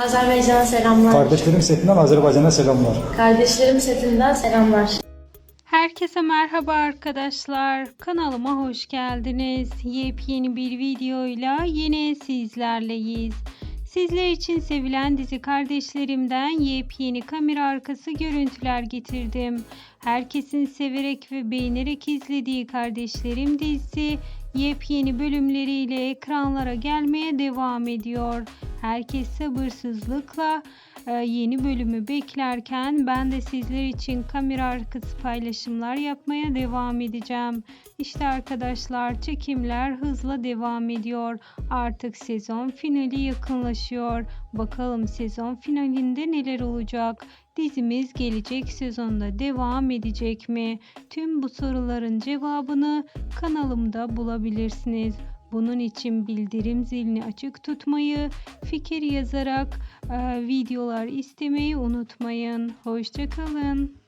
Azerbaycan'a selamlar. Kardeşlerim setinden Azerbaycan'a selamlar. Kardeşlerim setinden selamlar. Herkese merhaba arkadaşlar. Kanalıma hoş geldiniz. Yepyeni bir videoyla yine sizlerleyiz. Sizler için sevilen dizi kardeşlerimden yepyeni kamera arkası görüntüler getirdim. Herkesin severek ve beğenerek izlediği Kardeşlerim dizisi yepyeni bölümleriyle ekranlara gelmeye devam ediyor. Herkes sabırsızlıkla e, yeni bölümü beklerken ben de sizler için kamera arkası paylaşımlar yapmaya devam edeceğim. İşte arkadaşlar çekimler hızla devam ediyor. Artık sezon finali yakınlaşıyor. Bakalım sezon finalinde neler olacak? Dizimiz gelecek sezonda devam edecek mi? Tüm bu soruların cevabını kanalımda bulabilirsiniz. Bunun için bildirim zilini açık tutmayı, fikir yazarak videolar istemeyi unutmayın. Hoşçakalın.